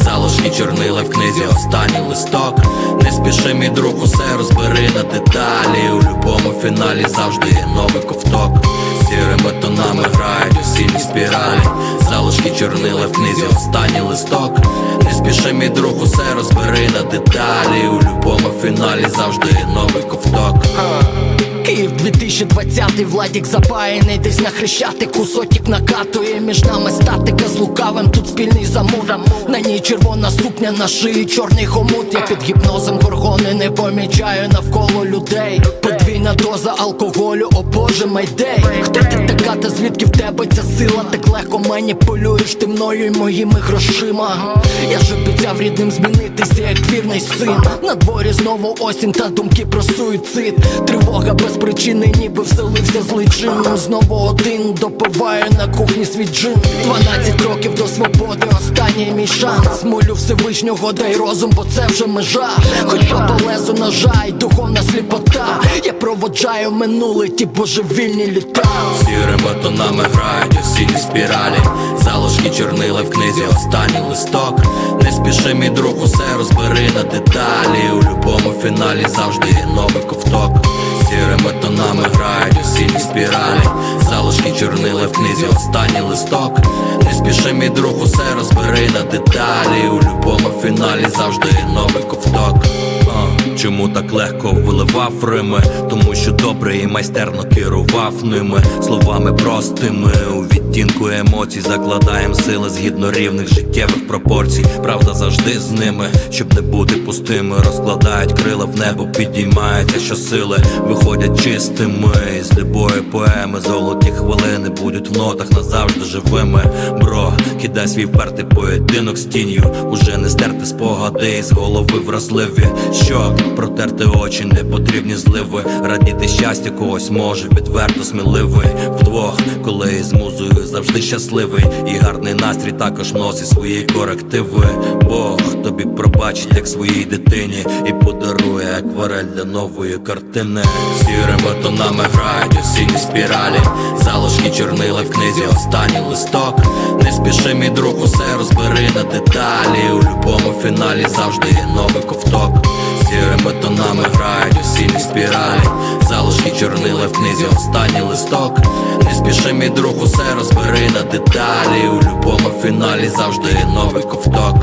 залишки чорнила в книзі, останній листок. Не спіши, мій друг, усе розбери на деталі. У любому фіналі завжди є новий ковток. Сірими тонами грають осінні спіралі. Залишки чорнила в книзі, останній листок. Не спіши, мій друг, усе розбери на деталі. У любому фіналі завжди є новий ковток. Київ 2020 Владік запаяний десь на хрещати Кусотік накатує. Між нами статика з лукавим Тут спільний замов. На ній червона сукня на шиї чорний хомут. Я під гіпнозом горгони не помічаю навколо людей. Подвійна доза алкоголю, о боже майдей. Хто ти така, та звідки в тебе ця сила? Так легко маніпулюєш ти мною і моїми грошима. Я ж обіцяв рідним змінитися, як вірний син. На дворі знову осінь та думки про суїцид. Тривога без причини, ніби вселився джин Знову один допиваю на кухні свій джин. 12 років до свободи, останній мій шанс. Молю Всевишнього, дай розум, бо це вже межа. Хоч по полезу ножа й духовна сліпота. Я проводжаю минуле ті божевільні літа. Сірими тонами грають осінні спіралі. Залишки чорнила в книзі, останній листок. Не спіши, мій друг, усе розбери на деталі. У любому фіналі завжди є новий ковток. Сірими тонами грають осінні спіралі. Залишки чорнила в книзі, останній листок. Не спіши, мій друг, усе розбери на деталі. У любому фіналі завжди є новий ковток Чому так легко виливав рими? Тому що добре і майстерно керував ними Словами простими у відтінку емоцій Закладаєм сили згідно рівних життєвих пропорцій. Правда завжди з ними, щоб не бути пустими. Розкладають крила в небо, підіймаються щосили Виходять чистими. З любої поеми Золоті хвилини будуть в нотах назавжди живими. Бро, кидай свій впертий поєдинок з тінню Уже не стерти спогади з голови вразливі. Що протерти очі, не потрібні зливи. Радіти щастя когось може відверто сміливий Вдвох, коли із музою завжди щасливий І гарний настрій також носить свої корективи. Бог тобі пробачить, як своїй дитині І подарує акварель для нової картини. Сірими тонами грають осінні спіралі. Залишки чорнила в книзі, останній листок. Не спіши, мій друг, усе розбери на деталі. У любому фіналі завжди є новий ковток. Сірими тонами грають осінні спіралі Залишки чорнила в книзі, останній листок. Не спіши, мій друг, усе розбери на деталі. У любому фіналі завжди є новий ковток